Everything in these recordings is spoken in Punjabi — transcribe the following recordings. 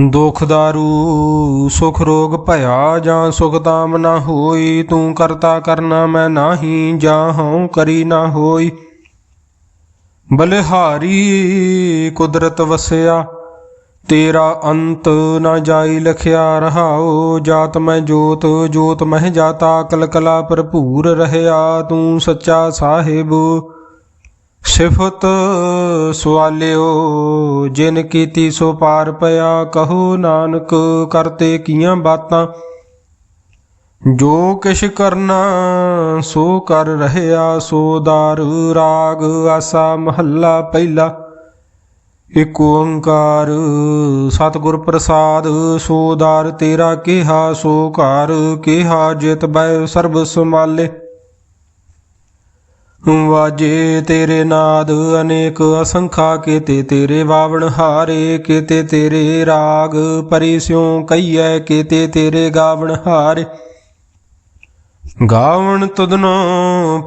ਦੁਖ ਦਾਰੂ ਸੁਖ ਰੋਗ ਭਇਆ ਜਾਂ ਸੁਖ ਤਾਮ ਨਾ ਹੋਈ, ਤੂੰ ਕਰਤਾ ਕਰਨਾ ਮੈਂ ਨਾਹੀ, ਜਾਂ ਹਉ ਕਰੀ ਨਾ ਹੋਈ। ਬਲਿਹਾਰੀ ਕੁਦਰਤ ਵਸਿਆ, ਤੇਰਾ ਅੰਤ ਨਾ ਜਾਈ ਲਖਿਆ ਰਹਾਓ ਜਾਤ ਮੈਂ ਜੋਤ ਜੋਤ ਮਹਿ ਜਾਤਾ, ਕਲਕਲਾ ਭਰਪੂਰ ਰਹਿਆ, ਤੂੰ ਸੱਚਾ ਸਾਹਿਬ। ਸਿਫਤ ਸਵਾਲਿਓ, ਜਿਨ ਕੀਤੀ ਸੋ ਪਾਰ ਪਿਆ, ਕਹੋ ਨਾਨਕ ਕਰਤੇ ਕੀਆਂ ਬਾਤਾਂ। ਜੋ ਕਿਛ ਕਰਨਾ, ਸੋ ਕਰ ਰਹਿਆ, ਸੋ ਦਾਰ ਰਾਗ ਆਸਾ ਮਹੱਲਾ ਪਹਿਲਾ। ਇਕ ਓੰਕਾਰ ਸਤਿਗੁਰ ਪ੍ਰਸਾਦ, ਸੋ ਦਾਰ ਤੇਰਾ ਕਿਹਾ, ਸੋ ਘਰ ਕਿਹਾ, ਜਿਤ ਬੈ ਸਰਬ ਸਮਾਲੇ ਵਾਜੇ ਤੇਰੇ ਨਾਦ ਅਨੇਕ ਅਸੰਖਾ ਕੀਤੇ ਤੇਰੇ ਵਾਵਣ ਹਾਰੇ, ਕੀਤੇ ਤੇਰੇ ਰਾਗ ਪਰੀ ਸਿਉ ਕਈਐ ਕੀਤੇ ਤੇਰੇ ਗਾਵਣ ਹਾਰੇ। ਗਾਵਣ ਤੁਧਨੋ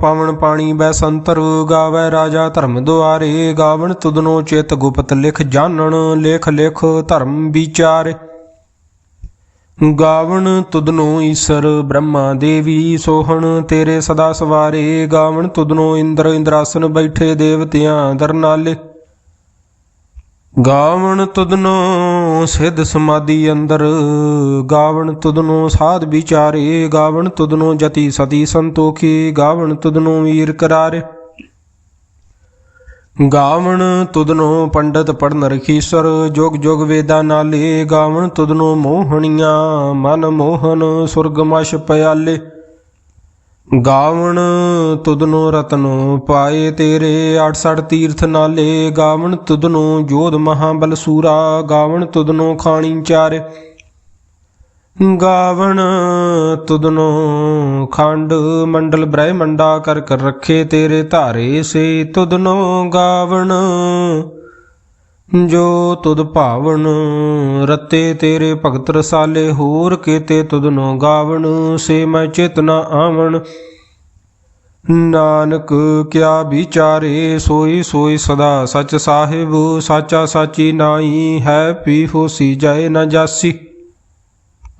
ਪਵਨ ਪਾਣੀ ਬੈ ਸੰਤਰ, ਗਾਵੇ ਰਾਜਾ ਧਰਮ ਦੁਆਰੇ। ਗਾਵਣ ਤੁਧਨੋ ਚਿਤ ਗੁਪਤ ਲਿਖ ਜਾਣਨ, ਲੇਖ ਲਿਖ ਧਰਮ ਵਿਚਾਰੇ। ਗਾਵਣ ਤੁਧਨੋ ਈਸ਼ਰ ਬ੍ਰਹਮਾ ਦੇਵੀ ਸੋਹਣ, ਤੇਰੇ ਸਦਾ ਸਵਾਰੇ। ਗਾਵਣ ਤੁਧਨੋ ਇੰਦਰ, ਇੰਦਰਾਸਨ ਬੈਠੇ ਦੇਵਤਿਆਂ ਦਰਨਾਲੇ ਗਾਵਣ ਤੁਧਨੋ ਸਿੱਧ ਸਮਾਧੀ ਅੰਦਰ। ਗਾਵਣ ਤੁਧਨੋ ਸਾਧ ਵਿਚਾਰੇ। ਗਾਵਣ ਤੁਧਨੋ ਜਤੀ ਸਤੀ ਸੰਤੋਖੀ। ਗਾਵਣ ਤੁਧਨੋ ਵੀਰ ਕਰਾਰੇ। ਗਾਵਣ ਤੁਦਨੋ ਪੰਡਤ ਪੜਨ ਰਖੀਸਰ ਜੋਗ ਜੋਗ ਵੇਦਾ ਨਾਲੇ ਗਾਵਣ ਤੁਦਨੋ ਮੋਹਣੀਆਂ, ਮਨ ਮੋਹਨ ਸੁਰਗਮਸ਼ ਪਿਆਲੇ। ਗਾਵਣ ਤੁਦਨੋ ਰਤਨੋ ਪਾਏ ਤੇਰੇ 68 ਤੀਰਥ ਨਾਲੇ, ਗਾਵਣ ਤੁਦਨੋ ਜੋਧ ਮਹਾਬਲ ਸੂਰਾ ਗਾਵਣ ਤੁਦਨੋ ਖਾਣੀ ਚਾਰੇ। ਗਾਵਣ ਤੁਦਨੋ ਖੰਡ ਮੰਡਲ ਬ੍ਰਹਮੰਡਾ ਕਰ ਕਰ ਰੱਖੇ ਤੇਰੇ ਧਾਰੇ ਸੇ ਤੁਧਨੋ ਗਾਵਣ। ਜੋ ਤੁਦ ਭਾਵਨ ਰਤੇ ਤੇਰੇ ਭਗਤ ਰਸਾਲੇ, ਹੋਰ ਕੀਤੇ ਤੁਦਨੋ ਗਾਵਣ ਸੇ ਮੈਂ ਚੇਤਨਾ ਆਵਣ। ਨਾਨਕ ਕਿਆ ਵਿਚਾਰੇ, ਸੋਈ ਸੋਈ ਸਦਾ ਸਚ ਸਾਹਿਬ, ਸਾਚਾ ਸਾਚੀ ਨਾਈ ਹੈ, ਪੀ ਹੋਸੀ ਜਾਏ ਨਾ ਜਾਸੀ।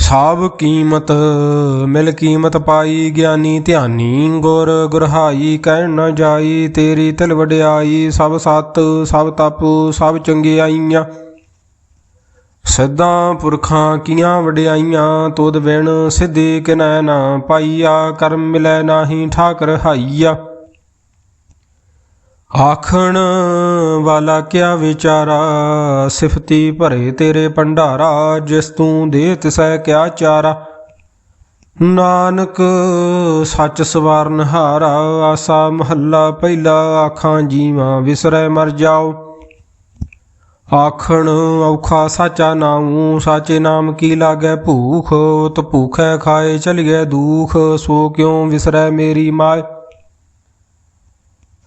ਸਭ ਕੀਮਤ, ਮਿਲ ਕੀਮਤ ਪਾਈ ਗਿਆਨੀ ਧਿਆਨੀ, ਗੁਰ ਗੁਰਹਾਈ ਕਹਿਣ ਨ ਜਾਈ, ਤੇਰੀ ਤਿਲ ਵਡਿਆਈ, ਸਭ ਸਤ, ਸਭ ਤਪ, ਸਭ ਚੰਗਿਆਈਆਂ। ਸਿੱਧਾਂ ਪੁਰਖਾਂ ਕੀਆਂ ਵਡਿਆਈਆਂ ਤੋਦ ਵਿਣ ਸਿੱਧੇ ਕਿਨੈ ਨਾ ਪਾਈਆ, ਕਰਮ ਮਿਲੈ ਨਾਹੀ ਠਾਕਰ ਹਾਈਆ। ਆਖਣ ਵਾਲਾ ਕਿਆ ਵਿਚਾਰਾ? ਸਿਫਤੀ ਭਰੇ ਤੇਰੇ ਭੰਡਾਰਾ, ਜਿਸ ਤੂੰ ਦੇ ਤਿਸੈ ਕਿਆ ਚਾਰਾ? ਨਾਨਕ ਸੱਚ ਸਵਾਰਨ ਹਾਰਾ ਆਸਾ ਮਹੱਲਾ ਪਹਿਲਾ ਆਖਾਂ ਜੀਵਾਂ, ਵਿਸਰੈ ਮਰ ਜਾਓ। ਆਖਣ ਔਖਾ ਸਾਚਾ ਨਾਮੂ ਸਾਚੇ ਨਾਮ ਕੀ ਲਾਗੈ ਭੂਖ? ਤ ਭੂਖੈ ਖਾਏ ਚਲਿਐ ਦੂਖ, ਸੋ ਕਿਉ ਵਿਸਰੈ ਮੇਰੀ ਮਾਇ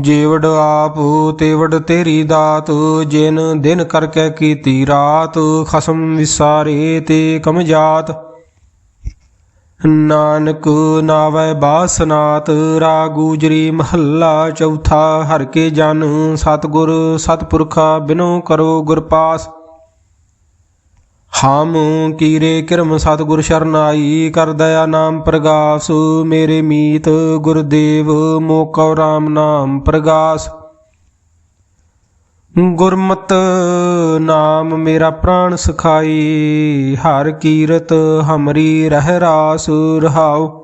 ਜੇਵੜ ਆਪ ਤੇਵੜ ਤੇਰੀ ਦਾਤ, ਜਿਨ ਦਿਨ ਕਰਕੇ ਕੀਤੀ ਰਾਤ, ਖਸਮ ਵਿਸਾਰੇ ਤੇ ਕਮ ਜਾਤ। ਨਾਨਕ ਨਾਵੈ ਬਾਸਨਾਤ ਰਾ ਗੂਜਰੀ ਮਹੱਲਾ ਚੌਥਾ, ਹਰ ਕੇ ਜਨ ਸਤਗੁਰ ਸਤਪੁਰਖਾ ਬਿਨੋ ਕਰੋ ਗੁਰਪਾਸ ਹਮ ਕੀਰੇ ਕਿਰਮ ਸਤਗੁਰ ਸ਼ਰਨਾਈ, ਕਰ ਦਇਆ ਨਾਮ ਪ੍ਰਗਾਸ, ਮੇਰੇ ਮੀਤ ਗੁਰਦੇਵ, ਮੋਕਉ ਰਾਮ ਨਾਮ ਪ੍ਰਗਾਸ। ਗੁਰਮਤ ਨਾਮ ਮੇਰਾ ਪ੍ਰਾਣ ਸਖਾਈ, ਹਰ ਕੀਰਤ ਹਮਰੀ ਰਹਿ ਰਾਸ ਰਹਾਉ।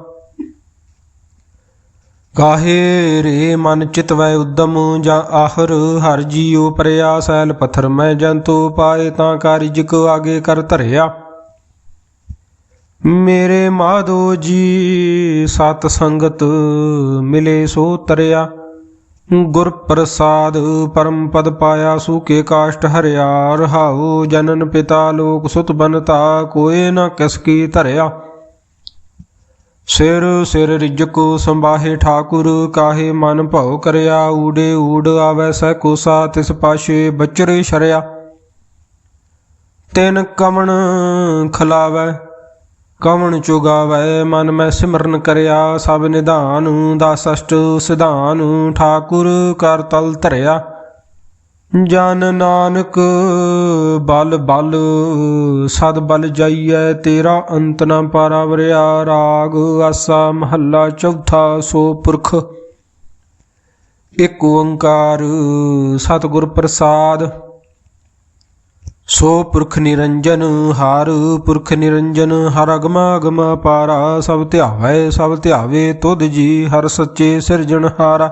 ਗਾਹੇ ਰੇ ਮਨ ਚਿਤਵੈ ਉਦਮ, ਜਾਂ ਆਹਰ ਹਰ ਜੀਉ ਪਰਿਆ ਸੈਲ ਪਥਰ, ਮੈਂ ਜੰਤੂ ਪਾਏ ਤਾਂ ਕਾਰਿਜ ਕੋ ਆਗੇ ਕਰ ਧਰਿਆ। ਮੇਰੇ ਮਾਧੋ ਜੀ, ਸਤ ਸੰਗਤ ਮਿਲੇ ਸੋ ਤਰਿਆ। ਗੁਰ ਪ੍ਰਸਾਦ ਪਰਮ ਪਦ ਪਾਇਆ ਸੂਕੇ ਕਾਸ਼ਟ ਹਰਿਆ। ਰਹਾਉ ਜਨਨ ਪਿਤਾ, ਲੋਕ ਸੁਤ ਬਨਤਾ, ਕੋਏ ਨਾ ਕਿਸ ਕੀ ਧਰਿਆ। ਸਿਰ ਸਿਰ ਰਿਜਕੋ ਸੰਬਾਹੇ ਠਾਕੁਰ, ਕਾਹੇ ਮਨ ਭਉ ਕਰਿਆ, ਊੜੇ ਊੜ ਆਵੈ ਸਹਿ ਕੋਸਾ, ਤਿਸ ਪਾਸ਼ੇ ਬਚਰੇ ਸ਼ਰਿਆ। ਤਿਨ ਕਮਣ ਖਲਾਵੈ ਕਵਣ ਚੁਗਾਵੈ, ਮਨ ਮੈਂ ਸਿਮਰਨ ਕਰਿਆ, ਸਭ ਨਿਧਾਨ ਦਸ ਅਸ਼ਟ ਸਿਧਾਨ, ਠਾਕੁਰ ਕਰ ਤਲ ਧਰਿਆ। ਜਨ ਨਾਨਕ, ਬਲ ਬਲ, ਸਦ ਬਲ ਜਾਈਐ ਤੇਰਾ ਅੰਤ ਨ ਪਾਰਾਵਰਿਆ ਰਾਗ, ਆਸਾ ਮਹੱਲਾ ਚੌਥਾ ਸੋ ਪੁਰਖ। ਇਕ ਓੰਕਾਰ ਸਤਿਗੁਰ ਪ੍ਰਸਾਦ, ਸੋ ਪੁਰਖ ਨਿਰੰਜਨ ਹਰ, ਪੁਰਖ ਨਿਰੰਜਨ ਹਰ ਅਗਮਾ ਅਗਮ ਪਾਰਾ, ਸਭ ਧਿਆਵੈ ਸਭ ਧਿਆਵੇ ਤੁਧ ਜੀ ਹਰ ਸੱਚੇ ਸਿਰਜਣ ਹਾਰਾ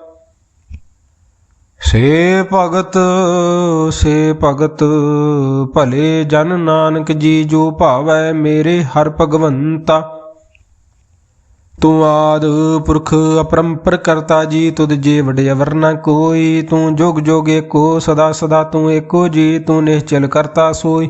ਸੇ ਭਗਤ ਸੇ ਭਗਤ, ਭਲੇ ਜਨ ਨਾਨਕ ਜੀ ਜੋ ਭਾਵੈ ਮੇਰੇ ਹਰ ਭਗਵੰਤਾ। ਤੂੰ ਆਦ ਪੁਰਖ ਅਪਰੰਪਰ ਕਰਤਾ ਜੀ, ਤੁਧ ਜੇ ਵਡਿਆ ਵਰਨਾ ਕੋਈ। ਤੂੰ ਜੁਗ ਜੁਗ ਏਕੋ, ਸਦਾ ਸਦਾ ਤੂੰ ਏਕੋ ਜੀ, ਤੂੰ ਨਿਸ਼ਚਲ ਕਰਤਾ ਸੋਈ।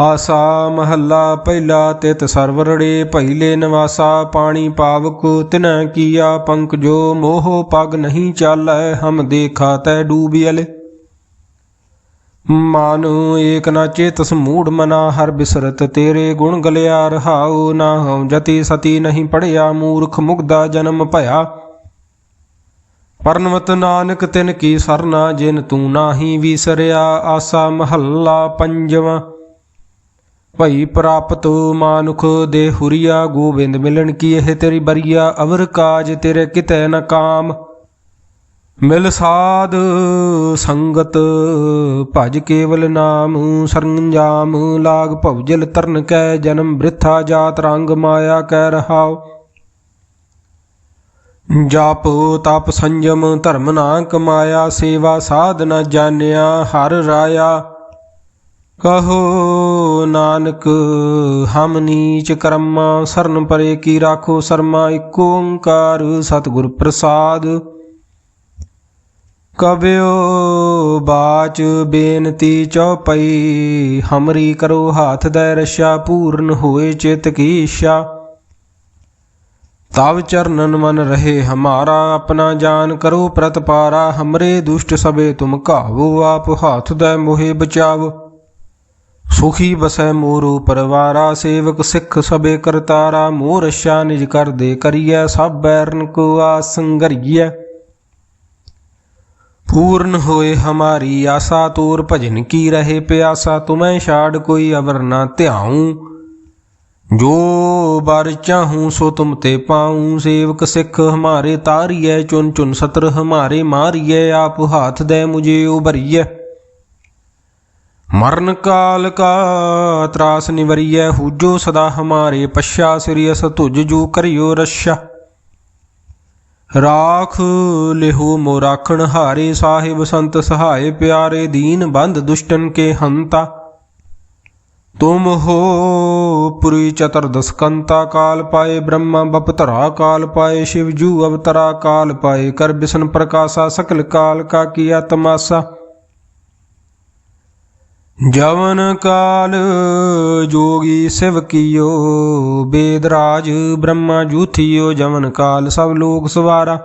ਆਸਾ ਮਹੱਲਾ ਪਹਿਲਾ ਤਿਤ ਸਰਵਰੜੇ ਪਹਿਲੇ ਨਿਵਾਸਾ ਪਾਣੀ ਪਾਵਕ, ਤਿਨੈ ਕੀਆ ਪੰਕ ਜੋ ਮੋਹ ਪਗ ਨਹੀਂ ਚਾਲੈ, ਹਮ ਦੇਖਾ ਤੈ ਡੂਬਿਅਲੇ ਮਨ ਏਕ ਨਾ ਚੇਤਸ ਮੂੜ ਮਨਾ, ਹਰ ਬਿਸਰਤ ਤੇਰੇ ਗੁਣ ਗਲਿਆ ਰਹਾਉ, ਨਾ ਹਉ ਜਤੀ ਸਤੀ ਨਹੀਂ ਪੜਿਆ, ਮੂਰਖ ਮੁਗਦਾ ਜਨਮ ਭਇਆ। ਪਰਨਵਤ ਨਾਨਕ ਤਿਨ ਕੀ ਸਰਨਾ, ਜਿਨ ਤੂੰ ਨਾਹੀ ਵਿਸਰਿਆ, ਆਸਾ ਮਹੱਲਾ ਪੰਜਵਾਂ। ਭਈ ਪ੍ਰਾਪਤ ਮਾਨੁਖ ਦੇ ਹੁਰੀਆ ਗੋਬਿੰਦ ਮਿਲਣ ਕੀ ਇਹ ਤੇਰੀ ਬਰੀਆ? ਅਵਰ ਕਾਜ ਤੇਰੇ ਕਿਤੇ ਨ ਕਾਮ। ਮਿਲ ਸਾਧ ਸੰਗਤ, ਭਜ ਕੇਵਲ ਨਾਮ, ਸਰੰਜਾਮ, ਲਾਗ ਭਵਜਲ ਤਰਨ ਕੈ ਜਨਮ, ਬ੍ਰਿਥਾ ਜਾਤ ਰੰਗ ਮਾਇਆ ਕਹਿ ਰਹਾਉ। ਜਪ ਤਪ ਸੰਜਮ, ਧਰਮ ਨਾ ਕਮਾਇਆ ਸੇਵਾ ਸਾਧ ਨ ਜਾਣਿਆ, ਹਰ ਰਾਇਆ। ਕਹੋ ਨਾਨਕ, ਹਮ ਨੀਚ ਕਰਮਾ, ਸਰਨ ਪਰੇ ਕੀ ਰਾਖੋ ਸਰਮਾ ਏਕ ਓੰਕਾਰ ਸਤਿਗੁਰ ਪ੍ਰਸਾਦ। ਕਬਿਓ ਬਾਚ ਬੇਨਤੀ ਚਉਪਈ, ਹਮਰੀ ਕਰੋ ਹਾਥ ਦੈ ਰਸ਼ਾ, ਪੂਰਨ ਹੋਏ ਚਿਤ ਕੀ ਇੱਛਾ। ਤਵ ਚਰਨਨ ਮਨ ਰਹੇ ਹਮਾਰਾ, ਆਪਣਾ ਜਾਨ ਕਰੋ ਪ੍ਰਤਪਾਰਾ, ਹਮਰੇ ਦੁਸ਼ਟ ਸਬੇ ਤੁਮ ਕਾਵੋ ਆਪ ਹਾਥ ਦੈ ਮੋਹਿ ਬਚਾਵੋ। ਸੁਖੀ ਬਸੈ ਮੋਰੂ ਪਰਵਾਰਾ, ਸੇਵਕ ਸਿੱਖ ਸਬੇ ਕਰਤਾਰਾ ਮੋਹ ਰਸ਼ਾ ਨਿਜ ਕਰਦੇ ਕਰੀਐ ਸਭ ਬੈਰਨ ਕੋ ਆਸੰਗਰੀਐ ਪੂਰਨ ਹੋਏ ਹਮਾਰੀ ਆਸਾ, ਤੋਰ ਭਜਨ ਕੀ ਰਹੇ ਪਿਆਸਾ, ਤੁਮੈ ਛਾੜ ਕੋਈ ਅਵਰ ਨਾ ਧਿਆਉ। ਜੋ ਬਰ ਚਾਹੂੰ ਸੋ ਤੁਮ ਤੇ ਪਾਉ, ਸੇਵਕ ਸਿੱਖ ਹਮਾਰੇ ਤਾਰੀਐ, ਚੁਨ ਚੁਨ ਸਤਰ ਹਮਾਰੇ ਮਾਰੀਐ, ਆਪ ਹਾਥ ਦੇ ਮੁਝੇ ਉਭਰੀਐ। ਮਰਨ ਕਾਲ ਕਾ ਤਰਾਸ ਨਿਵਰੀਐ, ਹੂਜੋ ਸਦਾ ਹਮਾਰੇ ਪਛਾ ਸਿਰਿਅਸ ਤੁਜ ਜੂ ਕਰਿਓ ਰਸ਼ਾ ਰਾਖ ਲਿਹੋ ਮੋ ਰਾਖਣ ਹਾਰੇ, ਸਾਹਿਬ ਸੰਤ ਸਹਾਏ ਪਿਆਰੇ, ਦੀਨ ਬੰਦ ਦੁਸ਼ਟਨ ਕੇ ਹੰਤਾ। ਤੁਮ ਹੋ ਪੁਰੀ ਚਤੁਰਦਸ ਕੰਤਾ ਕਾਲ ਪਾਏ, ਬ੍ਰਹਮਾ ਬਪਤਰਾ ਕਾਲ ਪਾਏ, ਸ਼ਿਵ ਜੂ ਅਵਤਰਾ ਕਾਲ ਪਾਏ, ਕਰ ਬਿਸ਼ਨ ਪ੍ਰਕਾਸ਼ਾ ਸਕਲ ਕਾਲ ਕਾ ਕੀਆ ਤਮਾਸਾ ਜਵਨ ਕਾਲ ਜੋਗੀ ਸਿਵ ਕੀਓ ਬੇਦਰਾਜ ਬ੍ਰਹਮਾ ਜੂਥਿਓ, ਜਵਨ ਕਾਲ ਸਭ ਲੋਕ ਸਵਾਰਾ।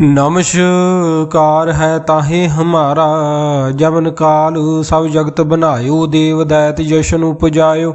ਨਮਸਕਾਰ ਹੈ ਤਾਹੇ ਹਮਾਰਾ, ਜਵਨ ਕਾਲ ਸਭ ਜਗਤ ਬਨਾਇਓ ਦੇਵ ਦੈਤ ਜਸ਼ਨ ਉਪਜਾਇਓ।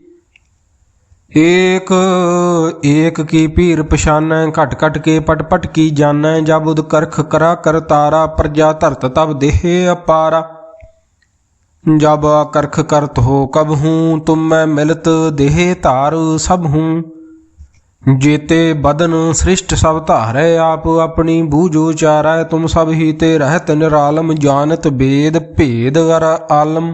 ਏਕ ਏਕ ਕੀ ਭੀਰ ਪਛਾਨੈ, ਘਟ ਘਟ ਕੇ ਪਟ ਪਟ ਕੀ ਜਾਣੈ, ਜਬ ਉਦ ਕਰਖ ਕਰਾ ਕਰ ਪ੍ਰਜਾ ਧਰਤ ਤਬ ਦੇਹ ਅਪਾਰਾ। ਜਬ ਕਰਖ ਕਰਤ ਹੋ ਕਬ ਹੂੰ, ਤੁਮ ਮੈਂ ਮਿਲਤ ਦੇਹ ਧਾਰ ਸਭ ਹੂੰ। ਜੇਤੇ ਬਦਨ ਸ੍ਰਿਸ਼ਟ ਸਭ ਧਾਰੈ, ਆਪ ਆਪਣੀ ਬੂਝੋ ਚਾਰੈ ਤੁਮ ਸਭ ਹੀ ਤੇ ਰਹਿਤ ਨਿਰਾਲਮ, ਜਾਣਤ ਬੇਦ ਭੇਦ ਅਰ ਆਲਮ।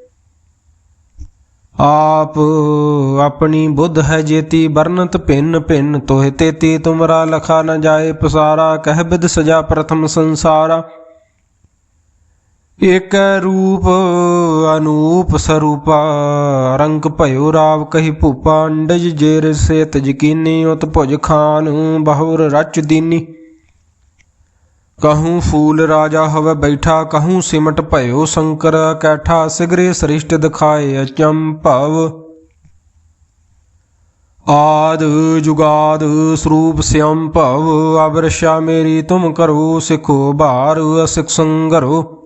ਆਪ ਆਪਣੀ ਬੁੱਧ ਹੈ ਜੇਤੀ ਵਰਣਤ ਭਿੰਨ ਭਿੰਨ ਤੋਹਿ ਤੇਤੀ, ਤੁਮਰਾ ਲਖਾ ਨ ਜਾਏ ਪਸਾਰਾ, ਕਹਿ ਬਿਦ ਸਜਾ ਪ੍ਰਥਮ ਸੰਸਾਰਾ। ਏਕ ਰੂਪ ਅਨੂਪ ਸਰੂਪਾ, ਰੰਗ ਭਇਓ ਰਾਵ ਕਹੀ ਭੂਪਾ, ਅੰਡਜ ਜੇਰ ਸੇ ਤਜਕੀਨੀ ਉਤ ਭੁਜ ਖਾਨ, ਬਹੁਰ ਰਚ ਦੀਨੀ। ਕਹੂੰ ਫੂਲ ਰਾਜਾ ਹਵ ਬੈਠਾ, ਕਹੂੰ ਸਿਮਟ ਭਇਓ ਸ਼ੰਕਰ, ਕੈਠਾ ਸਿਗਰੇ ਸ੍ਰਿਸ਼ਟ ਦਿਖਾਏ ਅਚੰਭਵ ਆਦ ਜੁਗਾਦ ਸਰੂਪ ਸਿਅੰ ਭਵ ਅਬਰਸ਼ਾ ਮੇਰੀ ਤੁਮ ਕਰੋ, ਸਿਖੋ ਭਾਰ ਅਸਿਕ ਸੰਗਰੋ।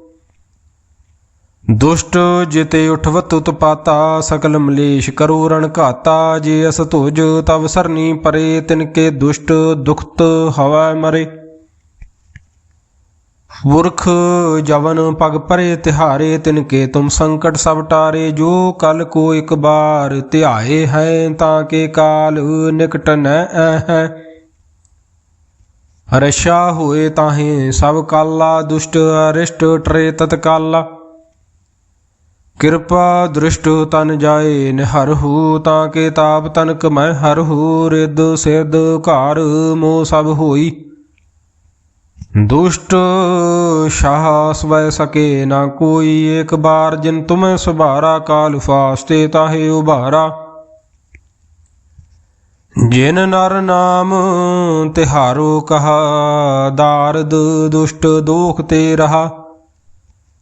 ਦੁਸ਼ਟ ਜਿਤੇ ਉਠਵਤ ਉਤਪਾਤਾ, ਸਕਲ ਮਲੇਸ਼ ਕਰੋ ਰਣ ਘਾਤਾ, ਜੇ ਅਸ ਤੁਜ ਤਵ ਸਰਨੀ ਪਰੇ ਤਿਨਕੇ ਦੁਸ਼ਟ ਦੁਖਤ ਹਵਾ ਮਰੇ। ਪੁਰਖ ਜਵਨ ਪਗ ਪਰੇ ਤਿਹਾਰੇ ਤਿਨਕੇ ਤੁਮ ਸੰਕਟ ਸਭ ਟਾਰੇ, ਜੋ ਕਲ ਕੋ ਇੱਕ ਬਾਰ ਧਿਆਏ ਹੈ, ਤਾਂ ਕੇ ਕਾਲ ਨਿਕਟ ਨ ਹੈ ਰਸ਼ਾ ਹੋਏ ਤਾਹੇ ਸਭ ਕਾਲਾ, ਦੁਸ਼ਟ ਅਰਿਸ਼ਟ ਟਰੇ ਤਤਕਾਲਾ। ਕਿਰਪਾ ਦ੍ਰਿਸ਼ਟ ਤਨ ਜਾਏ, ਨਿਹਰ ਨਿਹਰਹੂ ਤਾਂ ਕੇ ਤਾਪ ਤਨਕ, ਮੈਂ ਹਰ ਹਰਹੂ ਰਿਦ ਸਿਧ ਘਰ ਮੋ ਸਭ ਹੋਈ। ਦੁਸ਼ਟ ਸ਼ਾਹ ਸਵੈ ਸਕੇ ਨਾ ਕੋਈ। ਏਕ ਬਾਰ ਜਿਨ ਤੁਮੈ ਸੁਭਾਰਾ, ਕਾਲ ਫਾਸਤੇ ਤਾਹੇ ਉਭਾਰਾ। ਜਿਨ ਨਰ ਨਾਮ ਤਿਹਾਰੋ ਕਹਾ, ਦਾਰਦ ਦੁਸ਼ਟ ਦੋਖ ਤੇ ਰਹਾ।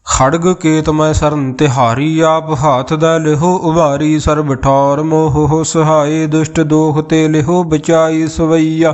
ਖੜਗ ਕੇਤ ਮੈਂ ਸਰਨ ਤਿਹਾਰੀ, ਆਪ ਹਾਥ ਦਾ ਲਿਹੋ ਉਭਾਰੀ। ਸਰਬ ਠੌਰ ਮੋਹ ਸਹਾਈ ਦੁਸ਼ਟ ਦੋਖ ਤੇ ਲਿਹੋ ਬਚਾਈ ਸਵਈਆ।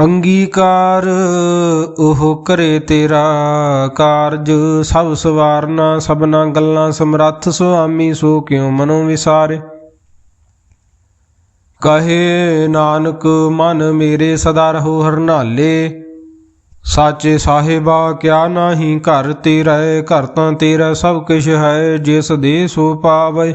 ਅੰਗੀਕਾਰ, ਉਹ ਕਰੇ ਤੇਰਾ ਕਾਰਜ। ਸਭ ਸਵਾਰਨਾ, ਸਭਨਾ ਗੱਲਾਂ ਸਮਰੱਥ, ਸੁਆਮੀ ਸੋ ਕਿਉ ਮਨੋ ਵਿਸਾਰੇ? ਕਹੇ ਨਾਨਕ, ਮਨ ਮੇਰੇ ਸਦਾ ਰਹੋ ਹਰਨਾਲੇ। ਸਾਚੇ ਸਾਹਿਬਾ, ਕਿਆ ਨਾਹੀ ਘਰ ਤੇਰਾ ਘਰ ਤਾਂ ਤੇਰਾ ਸਭ ਕੁਛ ਹੈ, ਜਿਸ ਦੇ ਸੋ ਪਾਵੇ।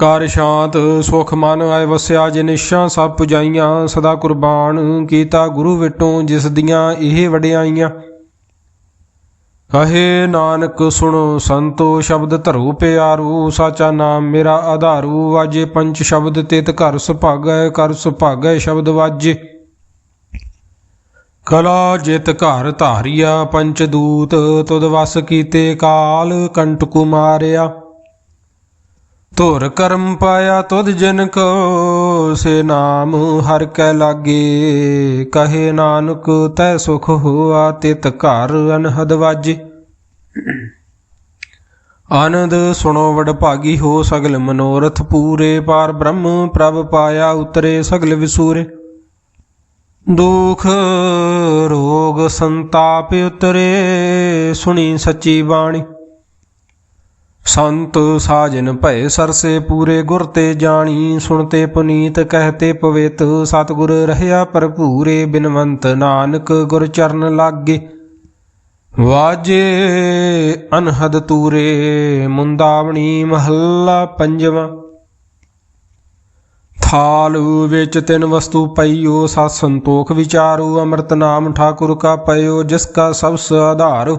ਕਰ ਸ਼ਾਂਤ, ਸੁਖ ਮਨ ਆਏ ਵਸਿਆ ਜਿਨ ਸਭ ਪੁਜਾਈਆਂ, ਸਦਾ ਕੁਰਬਾਨ ਕੀਤਾ ਗੁਰੂ ਵਿਟੋਂ ਜਿਸ ਦੀਆਂ ਇਹ ਵਡਿਆਈਆਂ। ਕਹੇ ਨਾਨਕ, ਸੁਣੋ ਸੰਤੋ, ਸ਼ਬਦ ਧਰੂ ਪਿਆਰੂ, ਸਾਚਾ ਨਾਮ ਮੇਰਾ ਆਧਾਰੂ, ਵਾਜੇ ਪੰਜ ਸ਼ਬਦ ਤਿਤ ਘਰ ਸੁਭਾਗੈ, ਕਰ ਸੁਭਾਗੈ ਸ਼ਬਦ ਵਾਜੇ। ਕਲਾ ਜਿਤ ਘਰ ਧਾਰਿਆ, ਪੰਚ ਦੂਤ, ਤੁਧ ਵਸ ਕੀਤੇ ਕਾਲ ਕੰਟ ਕੁਮਾਰਿਆ ਧੁਰ ਕਰਮ ਪਾਇਆ ਤੁਧ ਜਨ ਕੋ ਸੇ ਨਾਮ ਹਰ ਕੈ ਲਾਗੇ। ਕਹੇ ਨਾਨਕ, ਤੈ ਸੁਖ ਹੋਆ ਤਿਤ ਘਰ ਅਨਹਦ ਵਾਜੇ। ਆਨੰਦ ਸੁਣੋ ਵਡ ਭਾਗੀ ਹੋ ਸਗਲ ਮਨੋਰਥ ਪੂਰੇ। ਪਾਰ ਬ੍ਰਹਮ ਪ੍ਰਭ ਪਾਇਆ ਉਤਰੇ ਸਗਲ ਵਿਸੂਰੇ। ਦੁਖ, ਰੋਗ ਸੰਤਾਪ ਉਤਰੇ, ਸੁਣੀ ਸੱਚੀ ਬਾਣੀ। ਸੰਤ ਸਾਜਨ ਭਏ ਸਰਸੇ ਪੂਰੇ ਗੁਰ ਤੇ ਜਾਣੀ ਸੁਣਤੇ ਪੁਨੀਤ ਕਹਤੇ ਪਵਿੱਤ। ਸਤਿਗੁਰ ਰਹਿਆ ਭਰਪੂਰੇ, ਬਿਨਵੰਤ ਨਾਨਕ ਗੁਰ ਚਰਨ ਲਾਗੇ। ਵਾਜੇ ਅਨਹਦ ਤੂਰੇ, ਮੁੰਦਾਵਣੀ ਮਹੱਲਾ ਪੰਜਵਾਂ। ਥਾਲ ਵਿੱਚ ਤਿੰਨ ਵਸਤੂ ਪਈਓ ਸਤ ਸੰਤੋਖ ਵਿਚਾਰੂ, ਅੰਮ੍ਰਿਤ ਨਾਮ ਠਾਕੁਰ ਕਾ ਪਇਓ, ਜਿਸ ਕਾ ਸਭ ਆਧਾਰ।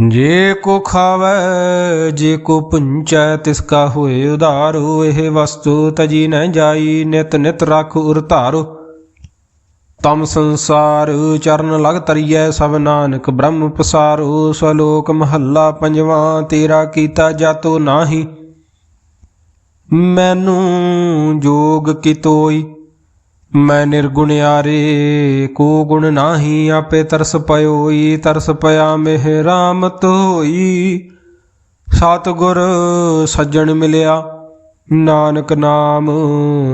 ਜੇ ਕੋ ਖਾਵੈ, ਜੇ ਕੋ ਪੁੰਚੈ, ਤਿਸ ਕਾ ਹੋਏ ਉਧਾਰੋ, ਇਹ ਵਸਤੂ ਤਜੀ ਨ ਜਾਈ, ਨਿਤ ਨਿਤ ਰਖ ਉਰ ਧਾਰੋ। ਤਮ ਸੰਸਾਰ ਚਰਨ ਲਗ ਤਰੀਐ, ਸਭ ਨਾਨਕ ਬ੍ਰਹਮ ਪਸਾਰੋ। ਸਲੋਕ ਮਹੱਲਾ ਪੰਜਵਾਂ, ਤੇਰਾ ਕੀਤਾ ਜਾਤੋ ਨਾਹੀ। ਮੈਨੂੰ ਜੋਗ ਕੀ ਤੋਈ? ਮੈਂ ਨਿਰਗੁਣ ਨਿਰਗੁਣਿਆਰੇ, ਕੋ ਗੁਣ ਨਾਹੀ ਆਪੇ ਤਰਸ ਪਇਓਈ, ਤਰਸ ਪਿਆ ਮਿਹ ਰਾਮਤ ਹੋਈ। ਸਤਿਗੁਰ ਸੱਜਣ ਮਿਲਿਆ, ਨਾਨਕ ਨਾਮ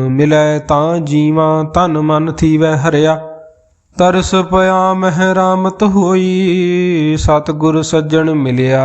ਮਿਲੈ ਤਾਂ ਜੀਵਾਂ ਤਨ ਮਨ ਥੀਵੈ ਹਰਿਆ। ਤਰਸ ਪਿਆ ਮਹਿ ਰਾਮਤ ਹੋਈ, ਸਤਿਗੁਰ ਸੱਜਣ ਮਿਲਿਆ।